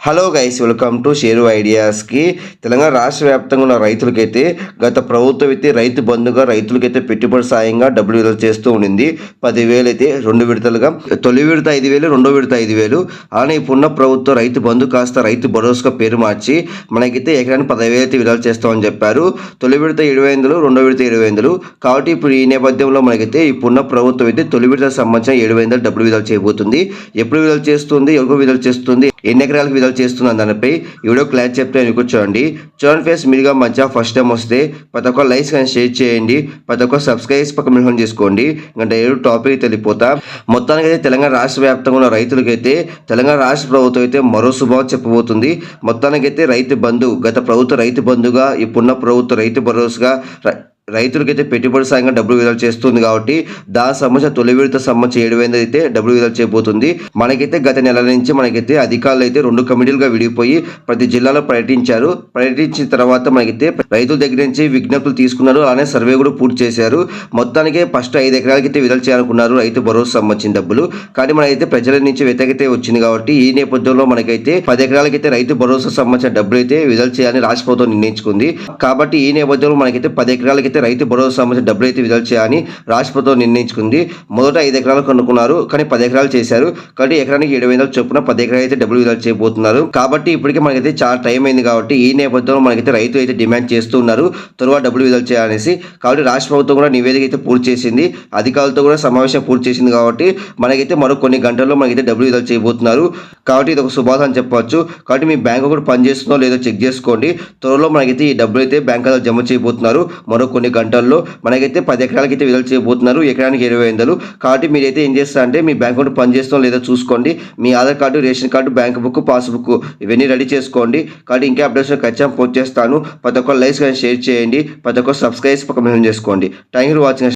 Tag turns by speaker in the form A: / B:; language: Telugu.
A: Hello guys welcome to Sheru ఐడియాస్కి Telangana రాష్ట్ర వ్యాప్తంగా ఉన్న రైతులకైతే గత ప్రభుత్వం అయితే రైతు బంధుగా రైతులకైతే పెట్టుబడి సాయంగా డబ్బులు విడుదల చేస్తూ ఉండింది. పదివేలు అయితే రెండు విడతలుగా తొలి విడత ఐదు వేలు రెండో విడత ఐదు వేలు. అలానే ఇప్పుడున్న ప్రభుత్వం రైతు బంధు కాస్త రైతు భరోసా పేరు మార్చి మనకైతే ఎకరానికి పదివేలు అయితే విడుదల చేస్తామని చెప్పారు. తొలి విడత ఇరవై ఐదులు రెండో విడత ఇరవై ఐదులు కాబట్టి ఇప్పుడు ఈ నేపథ్యంలో మనకైతే ఇప్పుడున్న ప్రభుత్వం అయితే తొలి విడత సంబంధించిన ఏడు వందలు డబ్బులు విడుదల చేయబోతుంది. ఎప్పుడు విడుదల చేస్తుంది ఎవరికి విడుదల చేస్తుంది ఎన్ని ఎకరాలకు విడుదల చేస్తున్నాను దానిపై వీడియో క్లాస్ చెప్తే మీకు చూడండి చూడండి ఫేస్ మీరుగా మంచిగా ఫస్ట్ టైం వస్తే ప్రతి ఒక్క లైక్స్ కానీ షేర్ చేయండి. ప్రతి ఒక్క సబ్స్క్రైబ్ పక్క మిషన్ చేసుకోండి. ఇంకా ఏడు టాపిక్ తెలిపోతా మొత్తానికి అయితే తెలంగాణ రాష్ట్ర వ్యాప్తంగా ఉన్న రైతులకైతే తెలంగాణ రాష్ట్ర ప్రభుత్వం అయితే మరో శుభావం చెప్పబోతుంది. మొత్తానికైతే రైతు బంధు గత ప్రభుత్వ రైతు బంధుగా ఇప్పుడున్న ప్రభుత్వ రైతు భరోసాగా రైతులకైతే పెట్టుబడి సాయంగా డబ్బులు విడుదల చేస్తుంది కాబట్టి దాని సంబంధించిన తొలి విడత సంబంధించి ఏడు అయితే డబ్బులు విడుదల చేయబోతుంది. మనకైతే గత నెల నుంచి మనకైతే అధికారులు అయితే రెండు కమిటీలుగా విడిపోయి ప్రతి జిల్లాలో పర్యటించారు. పర్యటించిన తర్వాత మనకైతే రైతుల దగ్గర నుంచి విజ్ఞప్తులు తీసుకున్నారు. అలానే సర్వే కూడా పూర్తి చేశారు. మొత్తానికి ఫస్ట్ ఐదు ఎకరాలకి అయితే విడుదల చేయాలనుకున్నారు రైతు భరోసా సంబంధించిన డబ్బులు. కానీ మనకైతే ప్రజల నుంచి వ్యతిరేకత వచ్చింది కాబట్టి ఈ నేపథ్యంలో మనకైతే పది ఎకరాలకైతే రైతు భరోసా సంబంధించిన డబ్బులు అయితే విడుదల చేయాలని రాష్ట్ర ప్రభుత్వం నిర్ణయించుకుంది. కాబట్టి ఈ నేపథ్యంలో మనకైతే పది ఎకరాలకి అయితే రైతు భరోసా సంబంధించిన డబ్బులు అయితే విడుదల చేయాలని రాష్ట్ర ప్రభుత్వం నిర్ణయించుకుంది. మొదట ఐదు ఎకరాలు కొనుక్కున్నారు కానీ పది ఎకరాలు చేశారు. కాబట్టి ఎకరానికి ఏడు వేల చొప్పున పది ఎకరాలు అయితే డబ్బులు విడుదల చేయబోతున్నారు. కాబట్టి ఇప్పటికే మనకైతే చాలా టైం అయింది కాబట్టి ఈ నేపథ్యంలో మనకైతే రైతు అయితే డిమాండ్ చేస్తున్నారు త్వరగా డబ్బులు విడుదల చేయాలనేసి. కాబట్టి రాష్ట్ర ప్రభుత్వం కూడా నివేదిక అయితే పూర్తి చేసింది. అధికారులతో కూడా సమావేశం పూర్తి చేసింది కాబట్టి మనకైతే మరో కొన్ని గంటల్లో మనకైతే డబ్బులు విడుదల చేయబోతున్నారు. కాబట్టి ఇది ఒక శుభాతం అని చెప్పవచ్చు. కాబట్టి మీ బ్యాంకు కూడా పనిచేస్తుందో లేదో చెక్ చేసుకోండి. త్వరలో మనకైతే ఈ డబ్బులు అయితే బ్యాంకులో జమ చేయబోతున్నారు. మరో కొన్ని గంటల్లో మనకైతే పది ఎకరాలకి అయితే విడుదల చేయబోతున్నారు. ఎకరానికి ఇరవై వందలు. కాబట్టి మీరైతే ఏం చేస్తారంటే మీ బ్యాంక్ అకౌంట్ పనిచేస్తుందో లేదో చూసుకోండి. మీ Aadhaar card ration card bank book passbook ఇవన్నీ రెడీ చేసుకోండి. కాబట్టి ఇంకా అప్డేట్స్ ఖచ్చితంగా పోస్ట్ చేస్తాను. ప్రతి ఒక్క లైక్స్ కానీ షేర్ చేయండి. ప్రతి ఒక్క సబ్స్క్రైబ్ పక్క మెసేజ్ చేసుకోండి. Thank you watching.